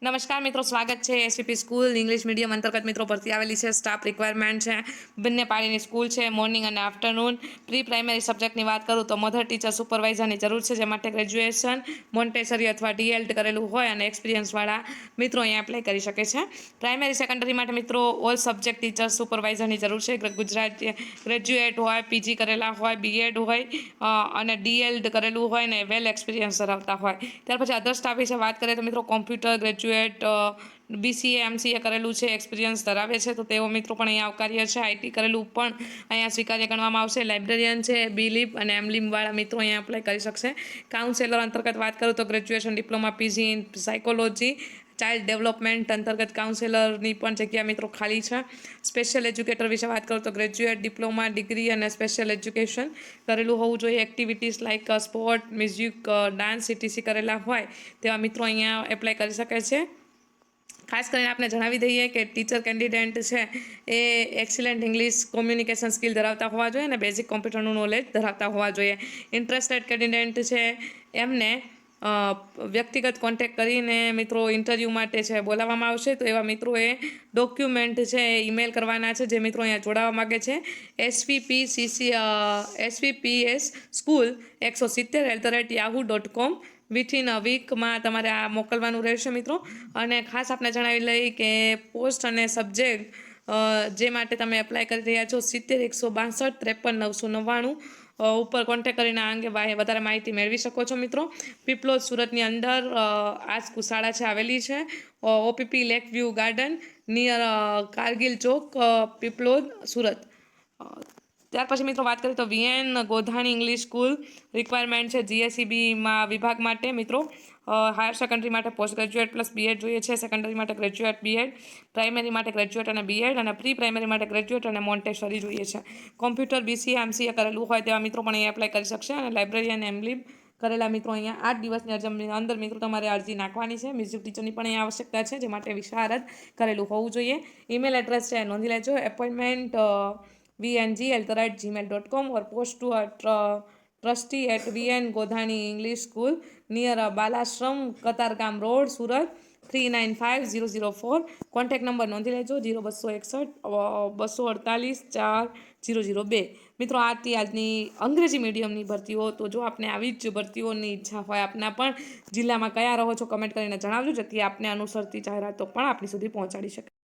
નમસ્કાર મિત્રો, સ્વાગત છે એસપીપી સ્કૂલ ઇંગ્લિશ મીડિયમ અંતર્ગત મિત્રો ભરતી આવેલી છે. સ્ટાફ રિક્વાયરમેન્ટ છે. બંને પાડીની સ્કૂલ છે મોર્નિંગ અને આફ્ટરનૂન પ્રી પ્રાઇમરી સબ્જેક્ટની વાત કરું તો મધર ટીચર સુપરવાઇઝરની જરૂર છે, જે માટે ગ્રેજ્યુએશન મોન્ટેસરી અથવા ડીએલડ કરેલું હોય અને એક્સપિરિયન્સવાળા મિત્રો અહીંયા એપ્લાય કરી શકે છે. પ્રાઇમરી સેકન્ડરી માટે મિત્રો ઓલ સબ્જેક્ટ ટીચર સુપરવાઇઝરની જરૂર છે. ગુજરાત ગ્રેજ્યુએટ હોય પીજી કરેલા હોય બીએડ હોય અને ડીએલ્ડ કરેલું હોય ને વેલ એક્સપિરિયન્સ ધરાવતા હોય. ત્યાર પછી અધર સ્ટાફ વિશે વાત કરીએ તો મિત્રો કોમ્પ્યુટર ગ્રેજ્યુએટ બીસીએ એમસીએ કરેલું છે એક્સપિરિયન્સ ધરાવે છે, તો તેઓ મિત્રો પણ અહીંયા આવકાર્ય છે. આઈટી કરેલું પણ અહીંયા સ્વીકાર્ય ગણવામાં આવશે. લાઇબ્રેરિયન છે બીલીપ અને એમલીમવાળા મિત્રો અહીંયા એપ્લાય કરી શકશે. કાઉન્સેલર અંતર્ગત વાત કરું તો graduation diploma PG in psychology child development અંતર્ગત કાઉન્સેલરની પણ જગ્યા મિત્રો ખાલી છે. સ્પેશિયલ એજ્યુકેટર વિશે વાત કરું તો ગ્રેજ્યુએટ ડિપ્લોમા ડિગ્રી અને સ્પેશિયલ એજ્યુકેશન કરેલું હોવું જોઈએ. Activities like sport music dance CTC કરેલા હોય તેવા મિત્રો અહીંયા એપ્લાય કરી શકે છે. ખાસ કરીને આપણે જણાવી દઈએ કે ટીચર કેન્ડિડેટ છે એ એક્સિલન્ટ ઇંગ્લિશ કોમ્યુનિકેશન સ્કિલ ધરાવતા હોવા જોઈએ અને બેઝિક કોમ્પ્યુટરનું નોલેજ ધરાવતા હોવા જોઈએ. ઇન્ટરેસ્ટેડ કેન્ડિડેટ છે એમને વ્યક્તિગત કોન્ટેક કરીને મિત્રો ઇન્ટરવ્યૂ માટે છે, બોલાવવામાં આવશે. તો એવા મિત્રોએ ડોક્યુમેન્ટ છે, એ ઈમેલ કરવાના છે, જે મિત્રો અહીંયા જોડાવા માગે છે. એસવીપી સીસી એસવીપીએસ સ્કૂલ એકસો સિત્તેર at the rate Yahoo dot com within a વીકમાં તમારે આ મોકલવાનું રહેશે મિત્રો. અને ખાસ આપણે જણાવી લઈ કે પોસ્ટ અને સબ્જેક્ટ જે માટે તમે એપ્લાય કરી રહ્યા છો, સિત્તેર, એકસો બાસઠ, ત્રેપન, નવસો નવ્વાણું ઉપર કોન્ટેક્ટ કરીને આ અંગે વધારે માહિતી મેળવી શકો છો મિત્રો. પીપલોદ સુરતની અંદર આ કુશાળા છે, આવેલી છે. Opp lake view garden near Kargil Chowk Piplod Surat. ત્યાર પછી મિત્રો વાત કરીએ તો VN Godhani English school requirement છે જીએસસીબીમાં વિભાગ માટે મિત્રો. હાયર સેકન્ડરી માટે પોસ્ટ ગ્રેજ્યુએટ પ્લસ બીએડ જોઈએ છે. સેકન્ડરી માટે ગ્રેજ્યુએટ બીએડ પ્રાઇમરી માટે ગ્રેજ્યુએટ અને બીએડ અને પ્રી પ્રાઇમરી માટે ગ્રેજ્યુએટ અને મોન્ટેસરી જોઈએ છે. કોમ્પ્યુટર બીસીએ એમસીએ કરેલું હોય તેવા મિત્રો પણ અહીંયા એપ્લાય કરી શકશે અને લાઇબ્રેરિયન એમલીબ કરેલા મિત્રો અહીંયા આઠ દિવસની અરજી અંદર મિત્રો તમારે અરજી નાખવાની છે. મ્યુઝિક ટીચરની પણ અહીંયા આવશ્યકતા છે, જે માટે વિશારદ કરેલું હોવું જોઈએ. ઈમેલ એડ્રેસ છે, નોંધી લેજો. Appointment V N G L the rate gmail dot com or post to trustee at V N Godhani English school near Balashram, Katargam road, Surat, three nine five zero zero four. Contact number નોંધી લેજો, zero બસો એકસઠ બસો અડતાલીસ, ચાર, zero zero બે. મિત્રો આ હતી આજની અંગ્રેજી મીડિયમની ભરતીઓ, તો જો આપને આવી જ ભરતીઓની ઈચ્છા હોય આપના પણ જિલ્લામાં કયા રહો છો કમેન્ટ કરીને જણાવજો, જેથી આપને અનુસરતી જાહેરાતો પણ આપણી સુધી પહોંચાડી શકે.